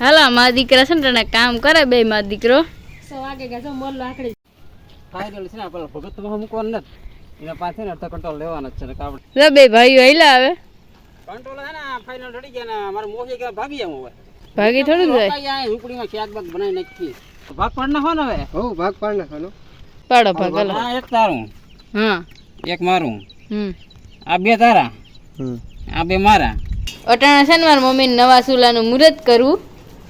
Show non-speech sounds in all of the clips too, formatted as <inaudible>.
હાલો મારા દીકરા છે ને તને કામ કરે બે મારા દીકરો. સો વાગે ગયા જો મોરલો આકડી છે ને પેલા ભગત તો મૂકવાનું નથી. એના પાસે ને અડધો કંટ્રોલ લેવાનો છે ને આપણે બે ભાઈઓ આયલા આવે કંટ્રોલ છે ને ફાઇનલ રડી ગયા ને મારે મોહી ગયા ભાગી જાવ હવે. ભાગી થોડું જાય શાક બાગ બનાવી નાખી ભાગ પાડ નાખો ને હવે. હો ભાગ પાડ નાખવાનો. પાડો ભાગ હાલો. આ એક તારું. હા. એક મારું. હમ. આ બે તારા. હમ. આ બે મારા. અટાણા છે ને મારા મમ્મી નવા ચૂલાનું મુહૂર્ત કરવું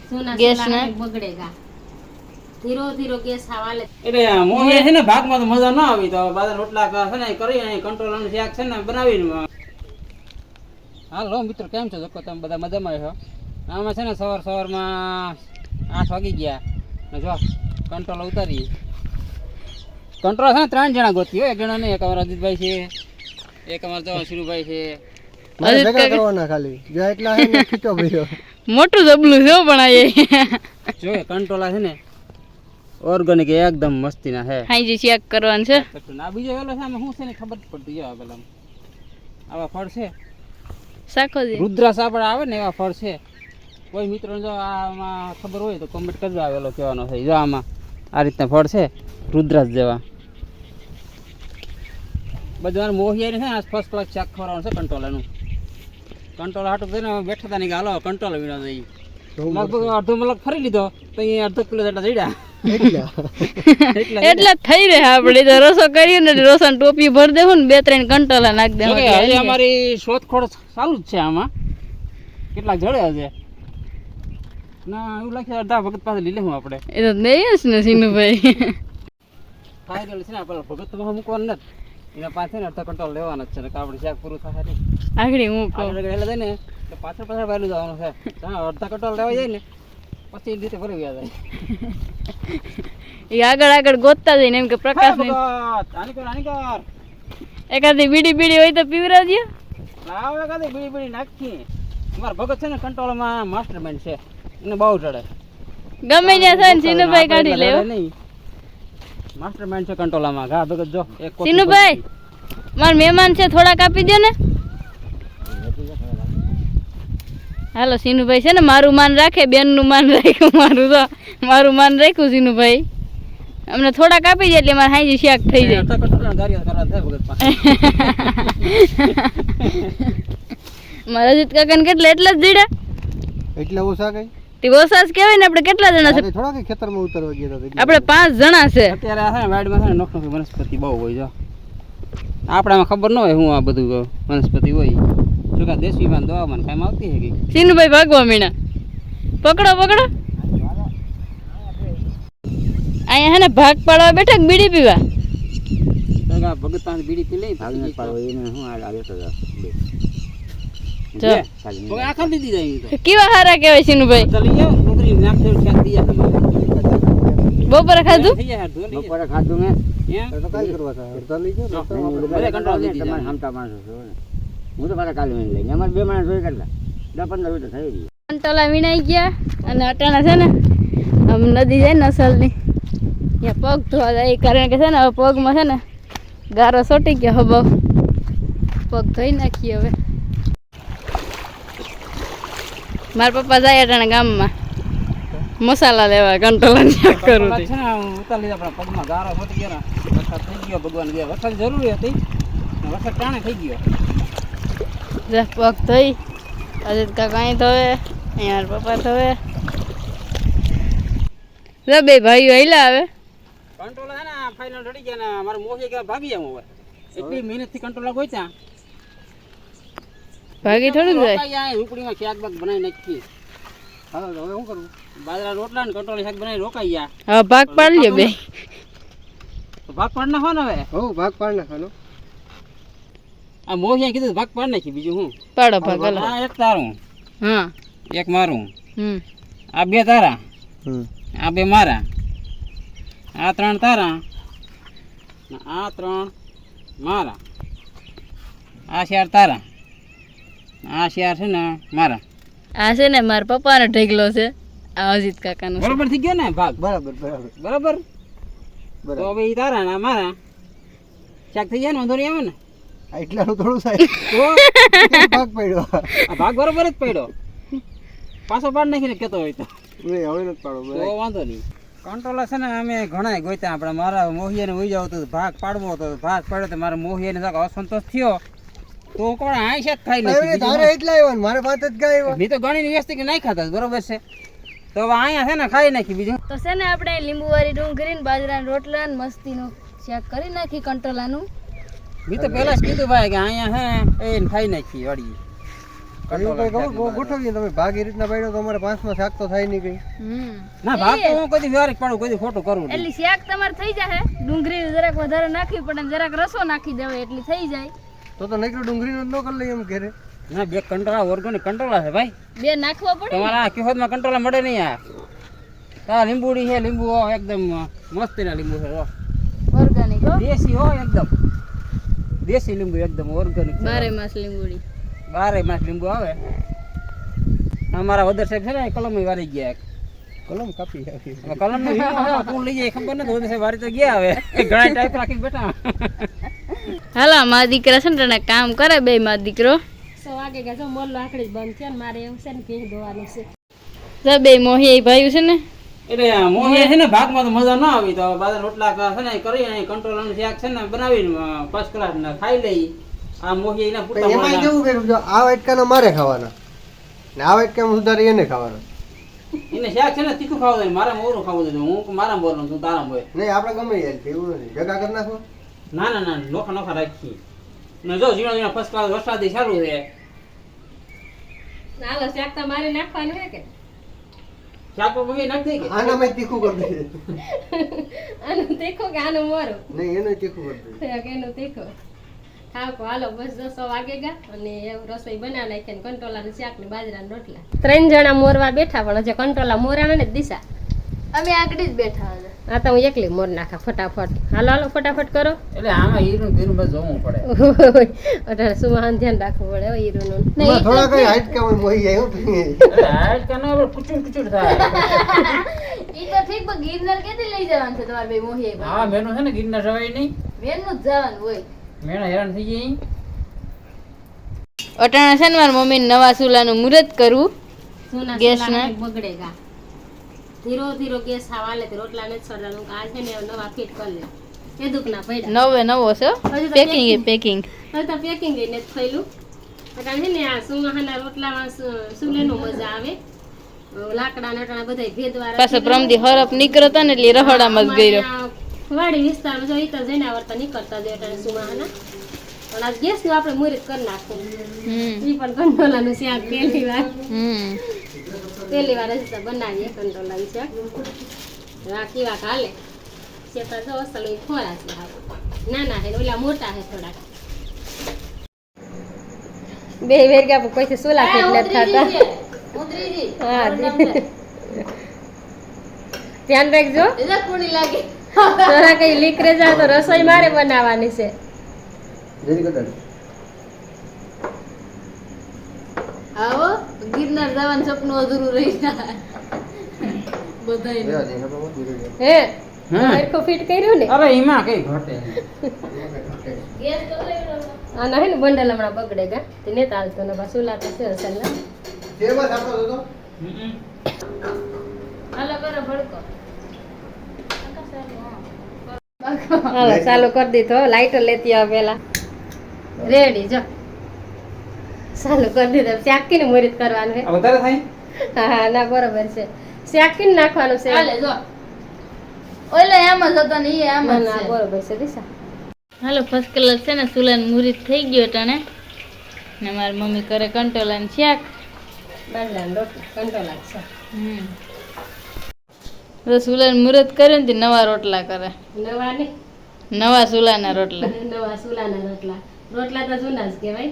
સુના ગેસ સુના ના? બગડેગા ધીરો ધીરો ગેસ હાવાલે એટલે આ છે ને ભાગમાં તો મજા ના આવી તો બાદર રોટલા છે ને કરી અને કંટ્રોલ અને શાક છે ને બનાવીને હાલો મિત્રો કેમ છો? જોકો તમે બધા મજામાં છો? આમાં છે ને સવાર સવારમાં આઠ વાગી ગયા. ને જો કંટ્રોલ ઉતારી કંટ્રોલ છે ને ત્રણ જણા ગોતી એક જણા નહીં એક અમારા અજીતભાઈ છે એક અમારા જવા શિરુભાઈ છે ભેગા કરવાના ખાલી. જ્યાં એટલા હે ને ખીચો ભર્યો. મોટું જબલું છે પણ આ જો કંટ્રોલ છે ને ઓર્ગેનિક એકદમ મસ્તીના હે હાઈજી ચેક કરવાનું છે. ના બીજો એલો છે આમાં શું છે ને ખબર પડતી જો પેલા આવા ફળ છે. શાખો દે રુદ્રાસ આપણે આવે ને એવા ફળ છે. કોઈ મિત્રો જો આમાં ખબર હોય તો કોમેન્ટ કરજો આવેલો કહેવાનો છે. જો આમાં આ રીતના ફળ છે રુદ્રાસ જેવા. બધું મોહિયારી છે ને ફર્સ્ટ ક્લાસ ચેક ખવડાવવાનું છે કંટ્રોલરનું કંટ્રોલ હાટું થઈને બેઠા હતા ને કે હાલો કંટ્રોલ વિના જઈ લગભગ અડધો મલક ફરી લીધો તો અહીંયા અડધો કિલો જેટલા જડ્યા એટલા? <laughs> થઈ રહે આપણે તો રસો કરીએ ને રોશન ટોપી ભરી દેવું ને બે ત્રણ કંટોલા નાખી દેવા હજી અમારી શોધખોળ ચાલુ જ છે આમાં. કેટલાક જડ્યા છે ના એવું લાગે અડધા ભગત પાસે લઈ લેવું આપણે. એ તો નહીં જ ને સિનુભાઈ. <laughs> ફાઇનલ છે ને આપણે ભગત તો મૂકવાનું નથી. એના પાસે અડધો કંટ્રોલ લેવાનો જ છે ને આપણે શાક પૂરું થશે નહીં. આગળ હું કહું. જાય ને તો પાછળ પાછળ વહેલું જવાનું છે. અડધા કંટ્રોલ લેવા જાય ને પછી એ રીતે ફરી ગયા જાય એ આગળ આગળ ગોતતા જઈને એમ કે પ્રકાશ ને એકાદી બીડી બીડી હોય તો પીવરાવજો લાવ એકાદી બીડી બીડી નાખી. મારો ભગત છે ને કંટ્રોલમાં માસ્ટર માઇન્ડ છે. એને બહુ ચડે. ગમે ત્યાં થાય ને સિનુભાઈ કાઢી લેવો. માસ્ટર માઇન્ડ છે કંટ્રોલામાં. ઘા ભગત જો એક સિનુભાઈ માર મહેમાન છે થોડાક આપી દે ને. હાલો સિનુભાઈ છે ને મારું માન રાખે બેનનું માન રાખ્યું મારું તો મારું માન રાખ્યું સિનુભાઈ. અમને થોડાક આપી જાય એટલે મારે હાઈજી શાક થઈ જાય. <laughs> મારા જીત કાકાને કેટલા એટલા જ જીડા એટલા ઓછા કઈ? તે વસાસ કહેવાય ને આપણે કેટલા જણા છે? થોડા કઈ ખેતરમાં ઉતરવા ગયા હતા આપણે પાંચ જણા છે. અત્યારે આ છે ને વાડીમાં છે ને નોખ નોખી વનસ્પતિ બહુ હોય જો આપણામાં ખબર ન હોય હું આ બધું વનસ્પતિ હોય. જો કે દેશીમાં દવામાં કાંઈ આવતી છે કે સિનુભાઈ ભાગવા મીણા. પકડો પકડો. અહીંયા હે ને ભાગ પાડવા બેઠા કે બીડી પીવા? ભગતાન કે બીડી પી લઈ ભાગ નથી પાડવો એને હું આ આવ્યો તો કેવા હારા કહેવાય સિનુભાઈ? ચાલી જાઓ ડુંગળી નાખ દેવું શાક દી જાય બપોરે ખાધું? થઈ જાય ધોલી બપોરે ખાધું મેં. તો કાંઈ કરવા થાય? લઈ જાઓ ને અડધા આપણે બધા કંટ્રોલ દીધી તમારે હમતા માણસો છો હું તો મારા કાલે લઈને અમારે બે માણસ હોય કેટલા? દસ પંદર હોય થઈ ગયું. કંટોલા વીણાઈ ગયા અને અટાણા છે ને આમ નદી જાય ને અસલની. ત્યાં પગ ધોવા જાય કારણ કે છે ને હવે પગમાં છે ને ગારો સોટી ગયો હવે પગ ધોઈ નાખીએ હવે. મારા પપ્પા જાય અટાણે ગામમાં. મસાલા લેવા કંટ્રોલ કરું છે ને ઉતાર લીધા આપણા પગમાં ગારો ફૂટી ગયો ને વરસાદ થઈ ગયો ભગવાન ગયા વરસાદ જરૂરી હતી વરસાદ ટાણે થઈ ગયો. જા પગ થઈ અજીત કાકા અહીં ધોવે અહીંયા પપ્પા ધોવે. લે બે ભાઈઓ હેલા આવે. કંટ્રોલ હે ને ફાઇનલ રડી ગયા ને મારે મોહી ગયા ભાગી જાવ હવે. એટલી મહેનતથી કંટ્રોલ ગોચ્યા ભાગી થોડું જાય. જાય શાક બાક બનાવી નાખી હાલો હવે શું કરું? બાજરા રોટલા ને કટોળી શાક બનાવી રોકાઈ ગયા. હવે ભાગ પાડી લ્યો બે ભાગ પાડ નાખો ને હવે? હો ભાગ પાડ નાખવાનો. આ મોહિયા કીધું ભાગ પાડ નાખી બીજું હું પાડો ભાગ હાલો. આ એક તારું. હા. એક મારું. હમ. આ બે તારા. હમ. આ બે મારા. આ ત્રણ તારા. આ ત્રણ મારા. આ ચાર તારા. આ ચાર છે ને મારા. આ છે ને મારા પપ્પાનો ઢેગલો છે આ અજીત કાકાનો. બરોબર થઈ ગયો ને ભાગ? બરાબર બરાબર. બરાબર? તો બરાબર હવે તારા ને મારા. શાક થઈ જાય ને વાંધો નહીં આવે ને? આ એટલાનું થોડું થાય. તો? <laughs> ભાગ પડ્યો. આ ભાગ બરોબર જ પડ્યો. પાછો પાડ નાખીને કહેતો હોય તો. નહીં હવે નથી પાડો વાંધો નહીં. કંટ્રોલર છે ને અમે ઘણા ગોતા આપણે મારા મોહિયાને ઉઈ જાવ તો ભાગ પાડવો હતો. ભાગ પાડ્યો તો મારા મોહિયાને અસંતોષ થયો. તો કોણ આઈ છે ખાઈ નાખી તારે એટલા આવ્યા મારે પાંચ જ ગાય આવ્યા મેં તો ગણીને વ્યસ્ત કે નહીં ખાતા બરોબર છે? તો હવે અહીંયા છે ને ખાઈ નાખી બીજું. તો છે ને આપણે લીંબુવાળી ડુંગળી ને બાજરાના રોટલા ને મસ્તીનું શાક કરી નાખી કંટોલાનું. મેં તો પહેલા જ કીધું ભાઈ કે અહીંયા હે એ ખાઈ નાખી વાળી. કઈ ગોઠવીએ તમે ભાગ એ રીતના પડ્યો તો અમારે પાંચમાં શાક તો થાય નહીં કઈ. હમ. ના ભાગ તો હું કદી વ્યવહારિક પાડું કદી ખોટું કરું એટલે શાક તમારે થઈ જાય ડુંગળી જરાક વધારે નાખવી પડે જરાક રસો નાખી દેવાય એટલી થઈ જાય. તો તો નકરું ડુંગળીનો જ ન કરી લઈએ એમ કરે ના બે કંટ્રોલા ઓર્ગોનિક કંટ્રોલા છે ભાઈ. બે નાખવા પડે તમારા આ કિહોદમાં કંટ્રોલા મળે નહીં આ. તા લીંબુડી છે લીંબુ હો એકદમ મસ્તીના લીંબુ છે ઓર્ગેનિક ઓર્ગાનિક દેશી હો એકદમ. દેશી લીંબુ એકદમ ઓર્ગેનિક બારે માસ લીંબુડી. બારે માસ લીંબુ આવે. અમારા વદર સાહેબ છે ને કલમ વારી ગયા એક. કલમ કાપી કલમનું લઈ જાય ખબર નથી વદર સાહેબ વારી તો ગયા હવે. ઘણા ટાઈપ રાખી બેઠા. હાલો મારા દીકરા છે ને તને કામ કરે બે મા દીકરો. સો વાગે ગયા છો મોલ લાકડી બંધ છે ને મારે એવું છે ને ભેંસ ધોવાનું છે. જો બે મોહી ભાઈ છે ને. એટલે મોહી છે ને ભાગમાં તો મજા ના આવી તો બાદ રોટલા છે ને કરી અને કંટ્રોલ શાક છે ને બનાવીને ફર્સ્ટ ક્લાસ ને ખાઈ લઈ. આ મોહી એના પૂરતા એમાં કેવું કર્યું? જો આ વાટકાના મારે ખાવાના. ને આ વાટકામાં સુધારી એને ખાવાના. એને શાક છે ને તીખું ખાવું જોઈએ મારા મોરું ખાવું જોઈએ હું મારા બોલું તું તારા બોલ નહીં આપણે ગમે એવું નથી. જગા કરી નાખો. ના ના ના નોખા નોખા રાખી. ને જો ઝીણો ઝીણો ફર્સ્ટ ક્લાસ વરસાદી સારું છે. હાલો શાક તો મારે નાખવાનું હે કે? શાક મમ્મી નાખી દે કે? આનામાં તીખું કરી દે આનું તીખું કે આનું મોરું? નહીં એનું તીખું કરી દે કે એનું તીખું. ખાવ હાલો બસ દસ વાગે ગયા અને એવું રસોઈ બનાવી નાખી ને કંટોલાનું ને બાજરાના રોટલા. ત્રણ જણા મોરવા બેઠા પણ હજી કંટોલા મોરાવે ને દિશા. અમે આગળ જ બેઠા હતા આ તો હું એકલી મોર નાખા ફટાફટ. હાલો હાલો ફટાફટ કરો. એટલે આમાં હીરું ધીરું બસ જોવું પડે. <laughs> અઢાર સુમાન ધ્યાન રાખવું પડે હીરું નું થોડા કઈ હાઈટ કે મોઈ જાય હું તમે એટલે હાલ કે નો કુચુડ કુચુડ થાય. ઈ તો ઠીક પણ ગિરનાર ક્યાંથી લઈ જવાનું છે તમારે બે મોહી હા મેનું છે ને ગિરનાર જવાય નહીં. વેનનું જ જવાનું હોય. મેણા હેરાન થઈ જાય અટાણા શનિવાર ને મમ્મી નવા સુલાનું મુહૂર્ત કરવું ગેસ ના? બગડેગા ધીરો ધીરો ગેસ હાવાલે લે રોટલા નથી સડવાનું આ છે ને નવા ફિટ કરી લે એ દુખના પડ્યા. નવે નવો છે પેકિંગ પેકિંગ હવે તો પેકિંગ એ નથી થયેલું. કારણ છે ને આ સુમાહાના રોટલામાં સુલેનું મજા આવે. લાકડા નટણા બધા ભેદવા પાછો પ્રમદી હરફ નીકળતા ને એટલે રહોડામાં જ ગયો વાડી વિસ્તારમાં જો ઈ તો જઈને આવડતા નીકળતા જાય એટલે સુમાહાના. પણ આ ગેસનું આપણે મુહૂર્ત કરી નાખવું ઈ પણ કંડોલાનું શાક પહેલી વાર. હમ. પહેલી વાર હજી તો બનાવીએ કંડોલાનું છે આ કેવા હાલે શેતા જો અસલ ખોરા છે. નાના હે ઓલા મોટા હે થોડાક. બે વેર ગયા કોઈ સોલા કેટલા થતા હા ધ્યાન રાખજો. કોણી લાગે. થોડા કઈ લીકરે જાય તો રસોઈ મારે બનાવવાની છે. આવો. ગિરનાર જવાનું સપનું અધૂરું રહી જાય. બધાય. હે હા. ફિટ કર્યું ને? અરે એમાં કઈ ઘટે ગેસ તો લઈ લો. આના હે ને બંડલ હમણાં બગડે ગા તે ને તાલતો ને પાછું લાતો છે અસલ ના તે બસ આપણો તો હાલો કરો ભડકો. હાલો ચાલુ કરી દીધો. લાઈટર લેતી આવે પેલા રેડી જો. ચાલુ કરી દીધો. શાકીને મુરીત કરવાનું છે. વધારે થાય? હા ના બરોબર છે. શાકીને નાખવાનું છે. હાલે જો. ઓલે આમ જ હતો ને એ એમ ના જ ના બરોબર છે દિશા. હાલો ફર્સ્ટ કલર છે ને સુલન મુહૂર્ત થઈ ગયો ટાણે ને. મારી મમ્મી કરે કંટોલાન શાક. બાજરાનો રોટલો કંટોલા છે હમ. સુલાન મુહૂર્ત કરે ને નવા રોટલા કરે. નવા ને? નવા સુલાના રોટલા. નવા સુલાના રોટલા. રોટલા તો જૂના જ કહેવાય.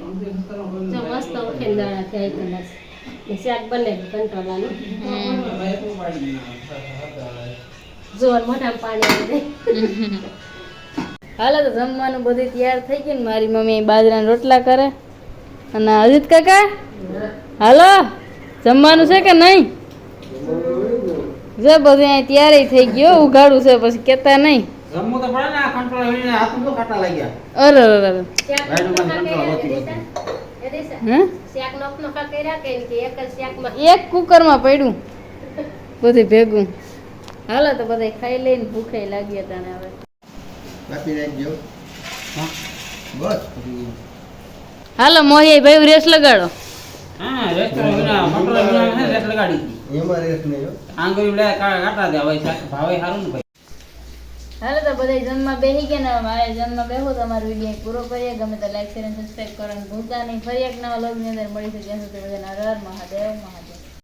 જો મસ્ત ઉઠીને દળા થયા શાક બને કંટોલાનું જોર મોઢામાં પાણી આવી હાલો તો જમવાનું બધું તૈયાર થઈ ગયું ને મારી મમ્મી બાજરાના રોટલા કરે. અને અજીત કાકા? હાલો? જમવાનું છે કે નહીં? જો બધું અહીંયા તૈયારી થઈ ગયો, ઉઘાડું છે, પછી કહેતા નહીં. જમવું તો પડે ને આ કંટ્રોલ હાથ તો લાગ્યા? અરે અરે અરે. એક કુકરમાં પડ્યું. બધું ભેગું. હાલો તો બધા ખાઈ લઈને ભૂખે લાગ્યા તને હવે. બાકી નાખજો બસ. હાલો મોહિયા ભાઈ રેસ લગાડો. હા રેસ લગાડી. એમાં રેસ નહીં આંગળી કાટા દે હવે ભાવે સારું ને ભાઈ? હાલો તો બધા જન્મમાં બેસી ગયા ને મારે જન્મમાં બેહો તમારો વીડિયો પૂરો કરીએ. ગમે તો લાઈક શેર અને સબસ્ક્રાઈબ કરવાનું ભૂલતા નહીં. ફરી એક નવા લોગની અંદર મળી શકે ત્યાં સુધી બધાને હર મહાદેવ મહાદેવ.